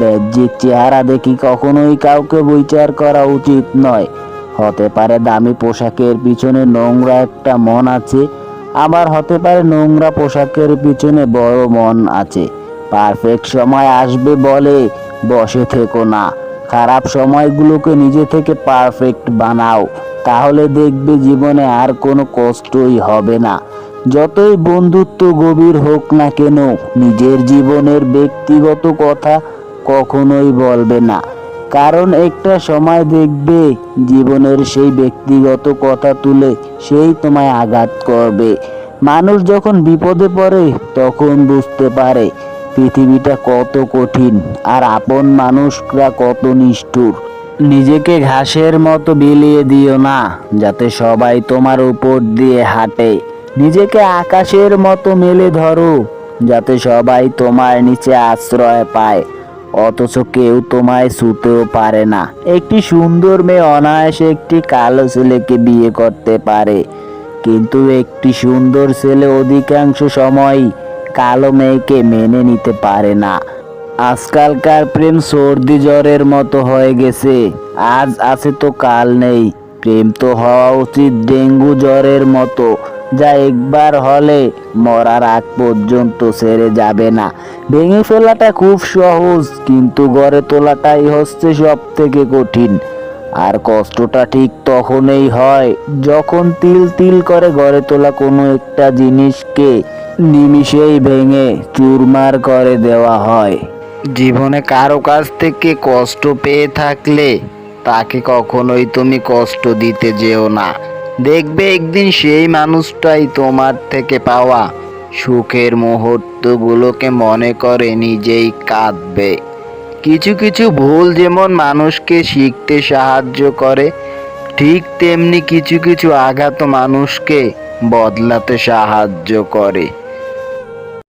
বাহ্যিক চেহারা দেখি কখনোই কাউকে বিচার করা উচিত নয়। হতে পারে দামি পোশাকের পিছনে নোংরা একটা মন আছে, আবার হতে পারে নোংরা পোশাকের পিছনে বড় মন আছে। পারফেক্ট সময় আসবে বলে বসে থেকো না। খারাপ সময়গুলোকে নিজে থেকে পারফেক্ট বানাও। তাহলে দেখবে জীবনে আর কোনো কষ্টই হবে না। যতই বন্ধুত্ব গভীর হোক না কেন, নিজের জীবনের ব্যক্তিগত কথা কখনোই বলবে না। কারণ একটা সময় দেখবে জীবনের সেই ব্যক্তিগত কথা তুলে সেই তোমায় আঘাত করবে। মানুষ যখন বিপদে পড়ে, তখন বুঝতে পারে পৃথিবীটা কত কঠিন আর আপন মানুষরা কত নিষ্ঠুর। নিজেকে ঘাসের মতো বিলিয়ে দিও না, যাতে সবাই তোমার উপর দিয়ে হাঁটে। নিজেকে আকাশের মতো মেলে ধরো, যাতে সবাই তোমার নিচে আশ্রয় পায়। অথচ কেউ তোমায় ছুতেও পারে না। একটি সুন্দর মেয়ে অনায়াসে একটি কালো ছেলেকে বিয়ে করতে পারে। কিন্তু একটি সুন্দর ছেলে অধিকাংশ সময়ই কালো মেয়েকে মেনে নিতে পারে না। আজকালকার প্রেম সর্দি জ্বরের মতো হয়ে গেছে। আজ আছে তো কাল নেই। প্রেম তো হওয়া উচিত ডেঙ্গু জ্বরের মতো। যা একবার হলে মরার আগ পর্যন্ত সেরে যাবে না। ভেঙে ফেলাটা খুব সহজ, কিন্তু গড়ে তোলাটাই হচ্ছে সব থেকে কঠিন। আর কষ্টটা ঠিক তখনই হয় যখন তিল তিল করে গড়ে তোলা কোনো একটা জিনিসকে নিমিষেই ভেঙে চুরমার করে দেওয়া হয়। জীবনে কারও কাছ থেকে কষ্ট পেয়ে থাকলে তাকে কখনোই তুমি কষ্ট দিতে যেও না। দেখবে একদিন সেই মানুষটাই তোমার থেকে পাওয়া। সুখের মুহূর্তগুলোকে মনে করে নিজেই কাঁদবে। কিছু কিছু ভুল যেমন মানুষকে শিখতে সাহায্য করে, ঠিক তেমনি কিছু কিছু আঘাত মানুষকে বদলাতে সাহায্য করে।